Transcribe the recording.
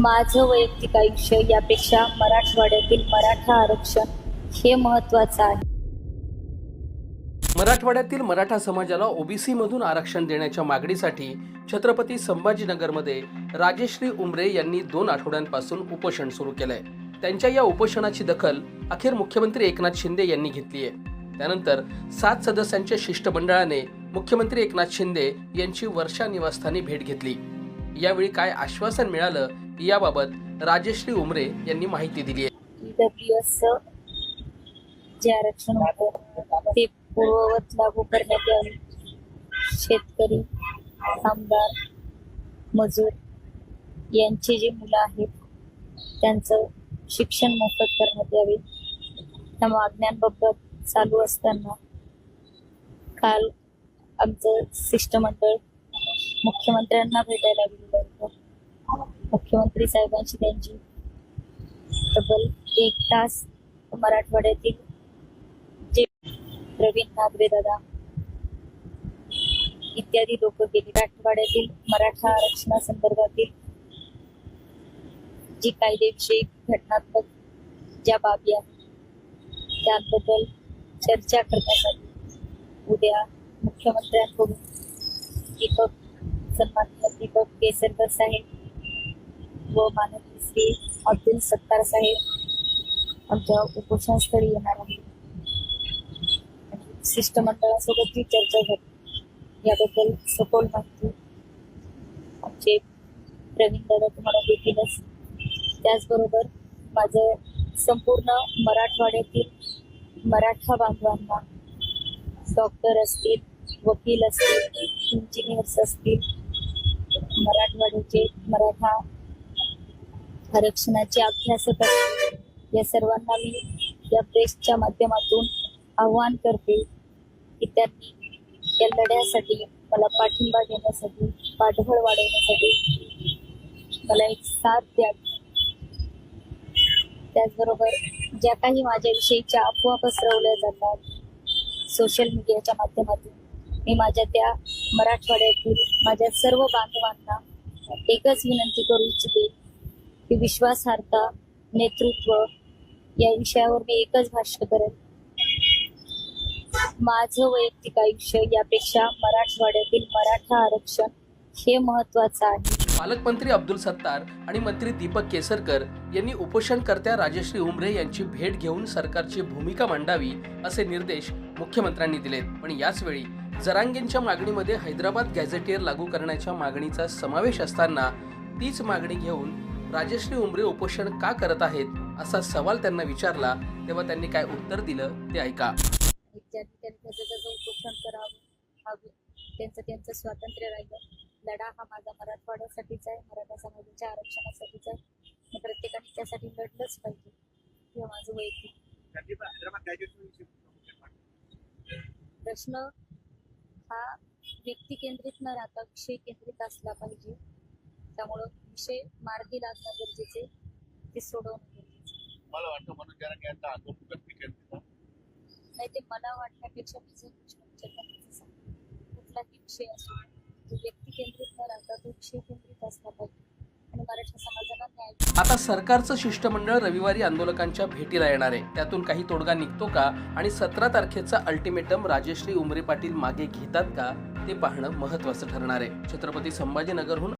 माझं वैयक्तिक आयुष्य यापेक्षा मराठवाड्यातील मराठा आरक्षण हे महत्वाचं आहे. मराठवाड्यातील मराठा समाजाला ओबीसी मधून आरक्षण देण्याच्या मागणीसाठी छत्रपती संभाजीनगरमध्ये राजेश्री उमरे यांनी दोन आठवड्यांपासून उपोषण सुरू केलंय. त्यांच्या या उपोषणाची दखल अखेर मुख्यमंत्री एकनाथ शिंदे यांनी घेतली आहे त्यानंतर सात सदस्यांच्या शिष्टमंडळाने मुख्यमंत्री एकनाथ शिंदे यांची वर्षा निवासस्थानी भेट घेतली. यावेळी काय आश्वासन मिळालं याबाबत राजेश्री उमरे यांनी माहिती दिली आहे. जे आरक्षण होतं ते पूर्ववत लागू करण्यात यावे. शेतकरी कामगार मजूर यांची जी मुलं आहेत त्यांचं शिक्षण मोफत करण्यात यावे. त्या मागण्यांबाबत चालू असताना काल आमचं शिष्टमंडळ मुख्यमंत्र्यांना भेटायला गेलो मुख्यमंत्री साहेबांशी त्यांची तब्बल एक तास मराठवाड्यातील जे प्रवीण नागरे दादा इत्यादी लोक गेली. मराठवाड्यातील मराठा आरक्षणासंदर्भातील जी कायदेविषयी घटनात्मक ज्या बाबी आहेत त्याबद्दल चर्चा करण्यासाठी उद्या मुख्यमंत्र्यांकडून दीपक सन्माननीय दीपक केसरकर साहेब व माननीय श्री अब्दुल सत्तार साहेब. आमच्या उपोषणस्थळी येणार आहे. शिष्टमंडळासोबत जी चर्चा झाली. याबद्दल सखोल माहिती आमचे प्रवीण दादा तुम्हाला देतीलच त्याचबरोबर माझं संपूर्ण मराठवाड्यातील मराठा बांधवांना डॉक्टर असतील वकील असतील इंजिनियर्स असतील मराठवाड्याचे मराठा आरक्षणाचे अभ्यासक या सर्वांना मी या प्रेसच्या माध्यमातून आव्हान करते की त्यांनी या लढ्यासाठी मला पाठिंबा देण्यासाठी पाठबळ वाढवण्यासाठी मला एक साथ द्यावी त्याचबरोबर ज्या काही माझ्याविषयीच्या अफवा पसरवल्या जातात सोशल मीडियाच्या माध्यमातून मी माझ्या त्या मराठवाड्यातील माझ्या सर्व बांधवांना एकच विनंती करू इच्छिते की विश्वासार्हता नेतृत्व या विषयावर मी एकच भाष्य करेन. माझं वैयक्तिक आयुष्य यापेक्षा मराठवाड्यातील मराठा आरक्षण हे महत्वाचं आहे. पालकमंत्री अब्दुल सत्तार आणि मंत्री दीपक केसरकर यांनी उपोषणकर्त्या राजश्री उमरे यांची भेट घेऊन सरकारची भूमिका मांडावी असे निर्देश मुख्यमंत्र्यांनी दिलेत. पण याचवेळी जरांगेंच्या मागणीमध्ये हैदराबाद गॅझेटियर लागू करण्याच्या मागणीचा समावेश असताना तीच मागणी घेऊन राजश्री उमरे उपोषण का करत आहेत असा सवाल त्यांना विचारला तेव्हा त्यांनी काय उत्तर दिलं ते ऐका. उपोषण करावं हा त्यांचं त्यांचं स्वातंत्र्य राहिलं. लढा हा माझा मराठवाड्यासाठीच आहे मराठा समाजाच्या आरक्षणासाठीच आहे. आणि प्रत्येकाने त्यासाठी लढलंच पाहिजे. हे माझं वैयक्तिक प्रश्न व्यक्ती केंद्रित न राहता विषय केंद्रित असला पाहिजे त्यामुळं विषय मार्गी लागणं गरजेचे ते सोडवणं गरजेचं मला वाटतं म्हणून जरा यांचा आंदोलन व्यक्ती केंद्रित आहे. नाही ते मला वाटण्यापेक्षा मी चर्चा सांगते कुठलाही विषय असो तो व्यक्ती केंद्रित न राहता तो विषय केंद्रित असला पाहिजे आणि मराठा समाजाला न्याय आता सरकारचं शिष्टमंडळ रविवारी आंदोलकांच्या भेटीला येणार आहे. त्यातून काही तोडगा निघतो का? आणि सतरा तारखेचा अल्टिमेटम राजेश्री उमरे पाटील मागे घेतात का? ते पाहणं महत्वाचं ठरणार आहे. छत्रपती संभाजीनगरहून